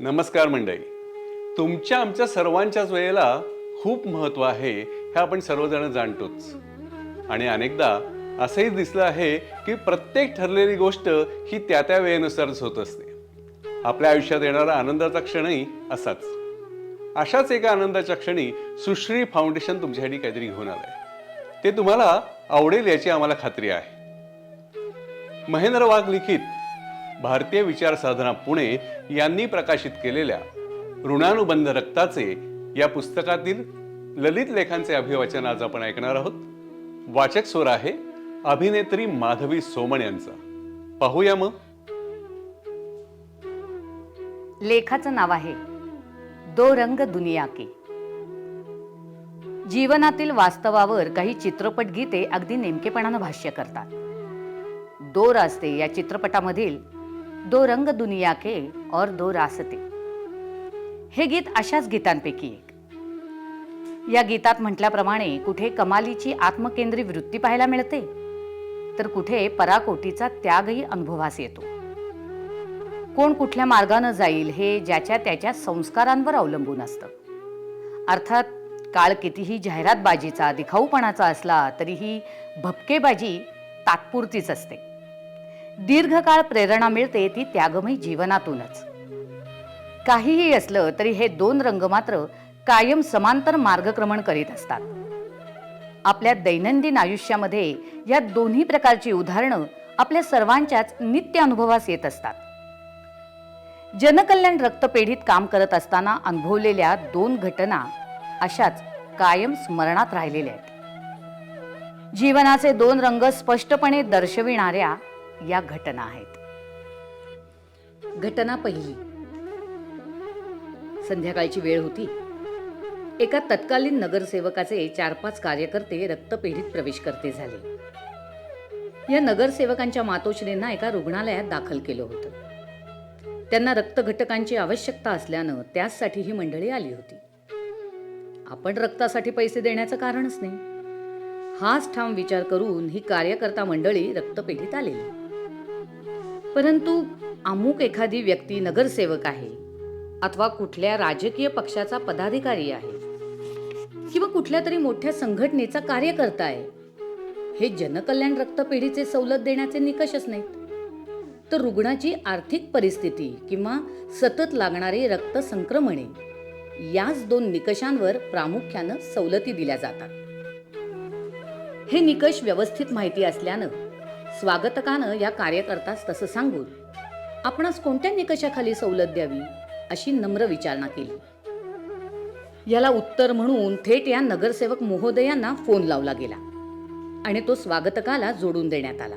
नमस्कार मंडळी. तुमच्या आमच्या सर्वांच्याच वेळेला खूप महत्त्व आहे हे आपण सर्वजण जाणतोच. आणि अनेकदा असंही दिसलं आहे की प्रत्येक ठरलेली गोष्ट ही त्या त्या वेळेनुसारच होत असते. आपल्या आयुष्यात येणारा आनंदाचा क्षणही असाच. अशाच एका आनंदाच्या क्षणी सुश्री फाउंडेशन तुमच्यासाठी काहीतरी घेऊन आलंय. ते तुम्हाला आवडेल याची आम्हाला खात्री आहे. महेंद्र वाघ लिखित भारतीय विचार साधना पुणे यांनी प्रकाशित केलेल्या ऋणानुबंध रक्ताचे या पुस्तकातील ललित लेखांचे अभिवाचन आज आपण ऐकणार आहोत. वाचक स्वर आहे अभिनेत्री माधवी सोमण यांचा. पाहूया मग. लेखाचं नाव आहे दो रंग दुनिया के. जीवनातील वास्तवावर काही चित्रपट गीते अगदी नेमकेपणानं भाष्य करतात. दो रास्ते या चित्रपटामधील दो रंग दुनिया के और दो रास्ते। हे गीत अशाच गीतांपैकी एक। या गीतात म्हटल्याप्रमाणे कुठे कमालीची आत्मकेंद्री वृत्ती पाहायला मिळते तर कुठे पराकोटीचा त्यागही अनुभवास येतो. कोण कुठल्या मार्गानं जाईल हे ज्याच्या त्याच्या संस्कारांवर अवलंबून असतं. अर्थात काळ कितीही जाहिरातबाजीचा दिखाऊपणाचा असला तरीही भपकेबाजी तात्पुरतीच असते. दीर्घकाळ प्रेरणा मिळते ती त्यागमयी जीवनातूनच. काहीही असलं तरी हे दोन रंग मात्र कायम समांतर मार्गक्रमण करीत असतात. आपल्या दैनंदिन आयुष्यामध्ये या दोन्ही प्रकारची उदाहरणं आपल्या सर्वांच्याच नित्य अनुभवास येत असतात. जनकल्याण रक्तपेढीत काम करत असताना अनुभवलेल्या दोन घटना अशाच कायम स्मरणात राहिलेल्या आहेत. जीवनाचे दोन रंग स्पष्टपणे दर्शविणाऱ्या या घटना आहेत. घटना पहिली. संध्याकाळची वेळ होती. एका तत्कालीन नगरसेवकाचे चार पाच कार्यकर्ते रक्तपेढीत प्रवेश करते झाले. या नगरसेवकांच्या मातोश्रींना एका रुग्णालयात दाखल केलं होतं. त्यांना रक्तघटकांची आवश्यकता असल्यानं त्याचसाठी ही मंडळी आली होती. आपण रक्तासाठी पैसे देण्याचं कारणच नाही. हाच ठाम विचार करून ही कार्यकर्ता मंडळी रक्तपेढीत आलेली. परंतु अमुक एखादी व्यक्ती नगरसेवक आहे अथवा कुठल्या राजकीय पक्षाचा पदाधिकारी आहे किंवा कुठल्या तरी मोठ्या संघटनेचा कार्यकर्ता आहे हे जनकल्याण रक्तपेढीचे सवलत देण्याचे निकषच नाहीत. तर रुग्णाची आर्थिक परिस्थिती किंवा सतत लागणारे रक्त संक्रमणे याच दोन निकषांवर प्रामुख्यानं सवलती दिल्या जातात. हे निकष व्यवस्थित माहिती असल्यानं स्वागतकानं या कार्यकर्तास तसं सांगून आपणास कोणत्या निकषाखाली सवलत द्यावी अशी नम्र विचारणा केली. याला उत्तर म्हणून थेट या नगरसेवक महोदयांना फोन लावला गेला आणि तो स्वागतकाला जोडून देण्यात आला.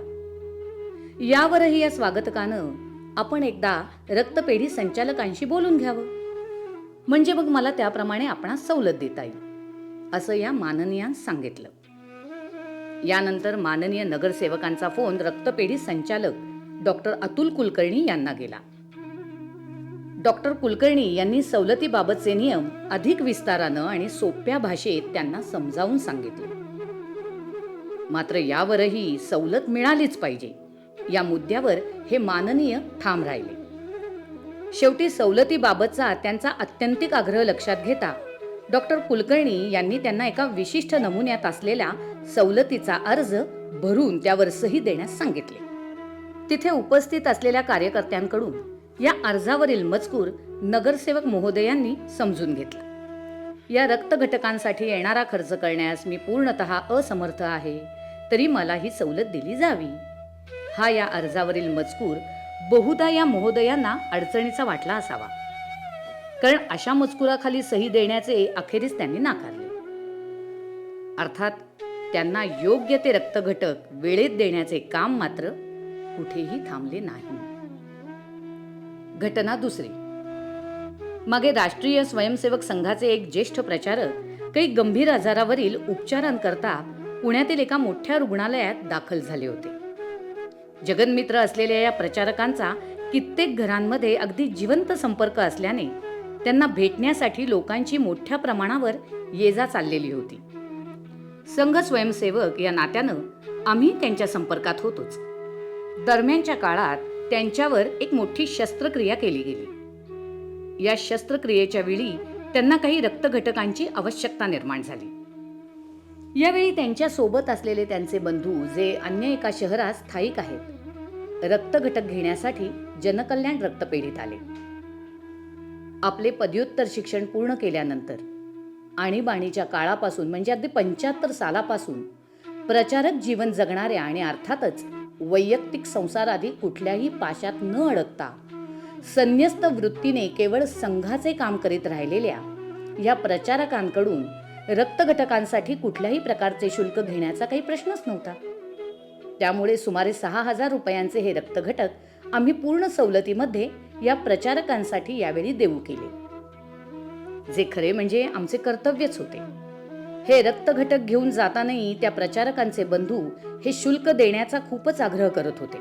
यावरही या स्वागतकानं आपण एकदा रक्तपेढी संचालकांशी बोलून घ्यावं. म्हणजे मग मला त्याप्रमाणे आपणास सवलत देता येईल असं या माननीयान सांगितलं. यानंतर माननीय नगरसेवकांचा फोन रक्तपेढी संचालक डॉक्टर अतुल कुलकर्णी यांना गेला. डॉक्टर कुलकर्णी यांनी सवलतीबाबतचे नियम अधिक विस्तारानं आणि सोप्या भाषेत त्यांना समजावून सांगितले. मात्र यावरही सवलत मिळालीच पाहिजे. या मुद्द्यावर हे माननीय ठाम राहिले. शेवटी सवलतीबाबतचा त्यांचा अत्यंतिक आग्रह लक्षात घेता डॉक्टर कुलकर्णी यांनी त्यांना एका विशिष्ट नमुन्यात असलेल्या सवलतीचा अर्ज भरून त्यावर सही देण्यास सांगितले. तिथे उपस्थित असलेल्या कार्यकर्त्यांकडून या अर्जावरील मजकूर नगरसेवक महोदयांनी समजून घेतला. या रक्तघटकांसाठी येणारा खर्च करण्यास मी पूर्णतः असमर्थ आहे तरी मला ही सवलत दिली जावी. हा या अर्जावरील मजकूर बहुधा या महोदयांना अडचणीचा वाटला असावा. कारण अशा मजकुराखाली सही देण्याचे अखेरीस त्यांनी नाकारले. अर्थात त्यांना योग्य ते रक्तघटक वेळेत देण्याचे काम मात्र कुठेही थांबले नाही. घटना दुसरी. मागे राष्ट्रीय स्वयंसेवक संघाचे एक ज्येष्ठ प्रचारक काही गंभीर आजारावरील उपचारांकरता पुण्यातील एका मोठ्या रुग्णालयात दाखल झाले होते. जगनमित्र असलेल्या या प्रचारकांचा कित्येक घरांमध्ये अगदी जिवंत संपर्क असल्याने त्यांना भेटण्यासाठी लोकांची मोठ्या प्रमाणावर ये जा चाललेली होती. संघ स्वयंसेवक या नात्यानं आम्ही त्यांच्या संपर्कात होतोच. दरम्यानच्या काळात त्यांच्यावर एक मोठी शस्त्रक्रिया केली गेली. या शस्त्रक्रियेच्या वेळी त्यांना काही रक्तघटकांची आवश्यकता निर्माण झाली. यावेळी त्यांच्यासोबत असलेले त्यांचे बंधू जे अन्य एका शहरात स्थायिक आहेत रक्तघटक घेण्यासाठी जनकल्याण रक्तपेढीत आले. आपले पदव्युत्तर शिक्षण पूर्ण केल्यानंतर आणीबाणीच्या काळापासून म्हणजे अगदी पंच्याहत्तर सालापासून प्रचारक जीवन जगणाऱ्या आणि अर्थातच वैयक्तिक संसारादी कुठल्याही पाशात न अडकता संन्यस्त वृत्तीने केवळ संघाचे काम करीत राहिलेल्या या प्रचारकांकडून रक्तघटकांसाठी कुठल्याही प्रकारचे शुल्क घेण्याचा काही प्रश्नच नव्हता. त्यामुळे सुमारे सहा हजार रुपयांचे हे रक्तघटक आम्ही पूर्ण सवलतीमध्ये या प्रचारकांसाठी यावेळी देऊ केले. जे खरे म्हणजे आमचे कर्तव्यच होते. हे रक्तघटक घेऊन जातानाही त्या प्रचारकांचे बंधू हे शुल्क देण्याचा खूपच आग्रह करत होते.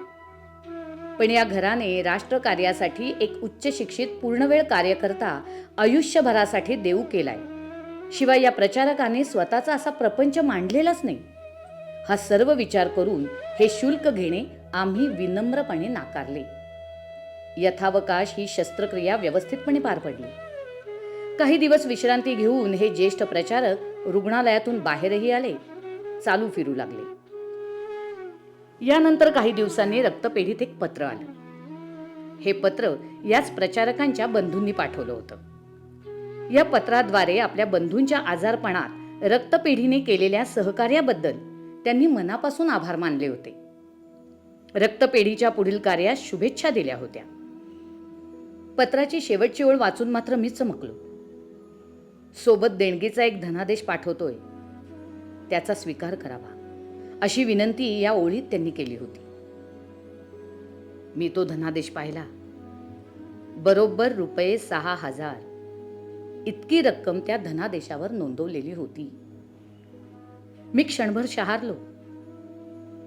पण या घराने राष्ट्रकार्यासाठी एक उच्च शिक्षित पूर्णवेळ कार्यकर्ता आयुष्यभरासाठी देऊ केलाय. शिवाय या प्रचारकाने स्वतःचा असा प्रपंच मांडलेलाच नाही. हा सर्व विचार करून हे शुल्क घेणे आम्ही विनम्रपणे नाकारले. यथावकाश ही शस्त्रक्रिया व्यवस्थितपणे पार पडली. काही दिवस विश्रांती घेऊन हे ज्येष्ठ प्रचारक रुग्णालयातून बाहेरही आले चालू फिरू लागले. यानंतर काही दिवसांनी रक्तपेढीत एक पत्र आलं. हे पत्र याच प्रचारकांच्या बंधूंनी पाठवलं होतं. या पत्राद्वारे आपल्या बंधूंच्या आजारपणात रक्तपेढीने केलेल्या सहकार्याबद्दल त्यांनी मनापासून आभार मानले होते. रक्तपेढीच्या पुढील कार्यास शुभेच्छा दिल्या होत्या. पत्राची शेवटची ओळ वाचून मात्र मी चमकलो. सोबत देणगीचा एक धनादेश पाठवतोय. त्याचा स्वीकार करावा अशी विनंती या ओळीत त्यांनी केली होती. मी तो धनादेश पाहिला. बरोबर रुपये सहा हजार. इतकी रक्कम त्या धनादेशावर नोंदवलेली होती. मी क्षणभर शहारलो.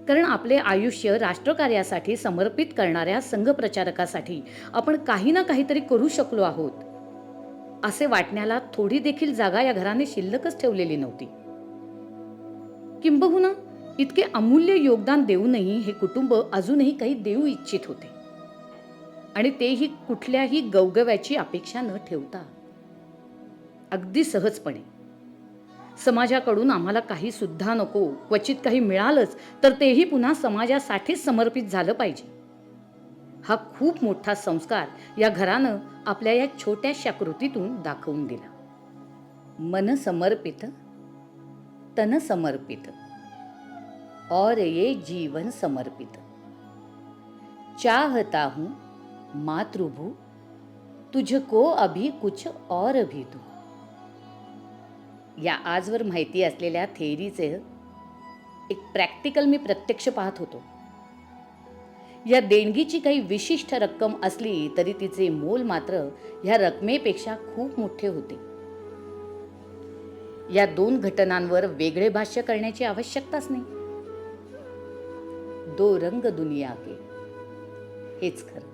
कारण आपले आयुष्य राष्ट्रकार्यासाठी समर्पित करणाऱ्या संघप्रचारकासाठी आपण काही ना काहीतरी करू शकलो आहोत. असे वाटण्याला थोडी देखील जागा या घराने शिल्लकच ठेवलेली नव्हती. किंबहुना इतके अमूल्य योगदान देऊनही हे कुटुंब अजूनही काही देऊ इच्छित होते. आणि तेही कुठल्याही गवगव्याची अपेक्षा न ठेवता. अगदी सहजपणे. समाजाकडून आम्हाला काही सुद्धा नको क्वचित काही मिळालंच तर तेही पुन्हा समाजासाठीच समर्पित झालं पाहिजे. हा खूप मोठा संस्कार या घरानं आपल्या या छोट्याशा कृतीतून दाखवून दिला. मन समर्पित तन समर्पित और ये जीवन समर्पित. चाहता हूं मातृभू तुझको अभी कुछ और भी दू. या आजवर माहिती असलेल्या थेअरीचे एक प्रॅक्टिकल मी प्रत्यक्ष पाहत होतो. या देणगीची काही विशिष्ट रक्कम असली तरी तिचे मोल मात्र ह्या रकमेपेक्षा खूप मोठे होते. या दोन घटनांवर वेगळे भाष्य करण्याची आवश्यकताच नाही. दो रंग दुनिया के हेच खरं.